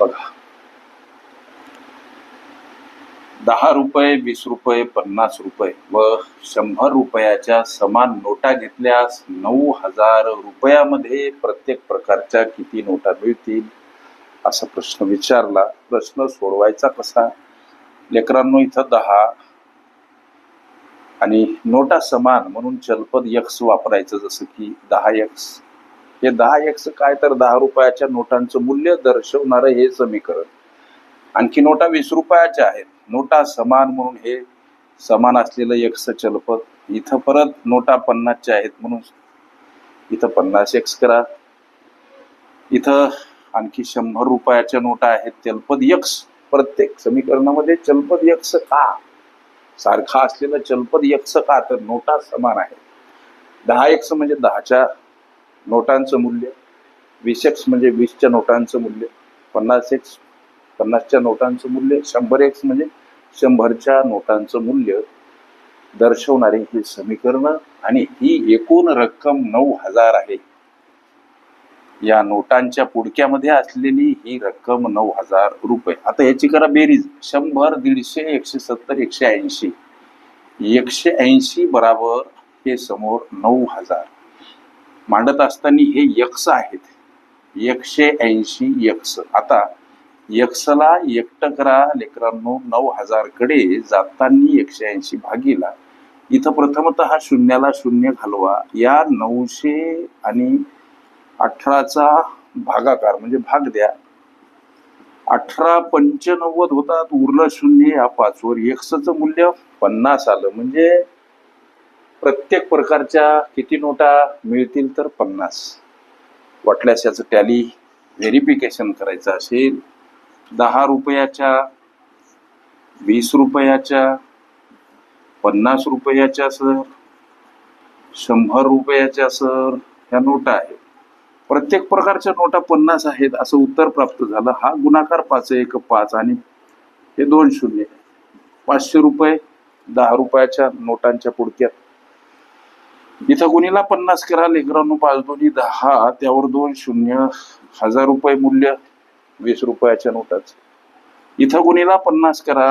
बघा. दहा रुपये वीस रुपये पन्नास रुपये व शंभर रुपयाच्या समान नोटा घेतल्यास नऊ हजार रुपयामध्ये प्रत्येक प्रकारच्या किती नोटा मिळतील? असा प्रश्न विचारला. प्रश्न सोडवायचा कसा? लेकरांनो इथं दहा आणि नोटा समान म्हणून चलपद यक्स वापरायचं जसं की दहा यक्स हे दहा एक्स काय तर दहा रुपयाच्या नोटांचं मूल्य दर्शवणारं हे समीकरण. आणखी नोटा वीस रुपयाच्या आहेत. नोटा समान म्हणून हे समान असलेलं एक्स चलपद इथं परत नोटा पन्नासच्या आहेत म्हणून इथं पन्नास एक्स करा. इथं आणखी शंभर रुपयाच्या नोटा आहेत. चलपद यक्स प्रत्येक समीकरणामध्ये चलपद यक्स का? सारखा असलेलं चलपद यक्स का? तर नोटा समान आहे दहा एक्स म्हणजे दहाच्या नोटांचं मूल्य वीस एक्स म्हणजे वीसच्या नोटांचं मूल्य पन्नास एक्स पन्नासच्या नोटांचं मूल्य शंभर एक्स म्हणजे शंभरच्या नोटांचं मूल्य दर्शवणारे हे समीकरण आणि ही एकूण रक्कम नऊ हजार आहे. या नोटांच्या पुडक्यामध्ये असलेली ही रक्कम नऊ हजार रुपये. आता याची करा बेरीज. शंभर दीडशे एकशे सत्तर एकशे ऐंशी. एकशे ऐंशी बराबर हे समोर नऊ हजार. मांडत असताना हे यक्स आहेत. एकशे ऐंशी यक्स आता यक्सला एकटं करा लेकरांनो नऊ हजारकडे जाताना एकशे ऐंशी भागीला. इथं प्रथमत शून्याला शून्य घालवा. या नऊशे आणि अठराचा भागाकार म्हणजे भाग द्या. अठरा पंच्याण्णवद होतात उरलं शून्य या पाचवर. एक्सचं मूल्य पन्नास आलं. म्हणजे प्रत्येक प्रकारच्या किती नोटा मिळतील तर पन्नास. वाटल्यास याचं टॅली व्हेरिफिकेशन करायचं असेल. दहा रुपयाच्या वीस रुपयाच्या पन्नास रुपयाच्या सर. शंभर रुपयाच्या सर. ह्या नोटा आहेत. प्रत्येक प्रकारच्या नोटा पन्नास आहेत असं उत्तर प्राप्त झालं. हा गुणाकार पाच एक पाच आणि हे दोन शून्य. पाचशे रुपये दहा रुपयाच्या नोटांच्या पुडक्यात. इथं गुणीला पन्नास करा लेकरांनो पाच दोन्ही दहा त्यावर दोन शून्य हजार रुपये मूल्य वीस रुपयाच्या नोटाच. इथं गुणीला पन्नास करा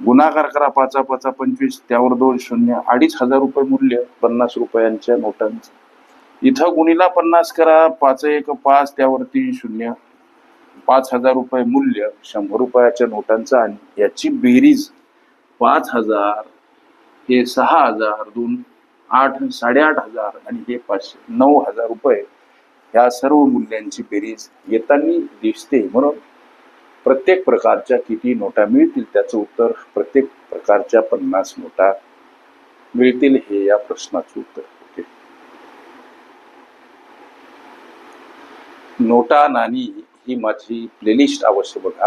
गुणाकार करा पाचा पाचा पंचवीस त्यावर दोन शून्य अडीच हजार रुपये मूल्य पन्नास रुपयांच्या नोटांचं. इथं गुणीला पन्नास करा पाच एक पाच त्यावर तीन शून्य पाच हजार रुपये मूल्य शंभर रुपयाच्या नोटांचं आणि याची बेरीज पाच हजार हे सहा हजार दोन आठ साडेआठ हजार आणि हे पाचशे नऊ हजार रुपये ह्या सर्व मूल्यांची बेरीज येताना दिसते. म्हणून प्रत्येक प्रकारच्या किती नोटा मिळतील त्याचं उत्तर प्रत्येक प्रकारच्या पन्नास नोटा मिळतील हे या प्रश्नाचं उत्तर. होते नोटा नाणी ही माझी प्लेलिस्ट अवश्य बघा.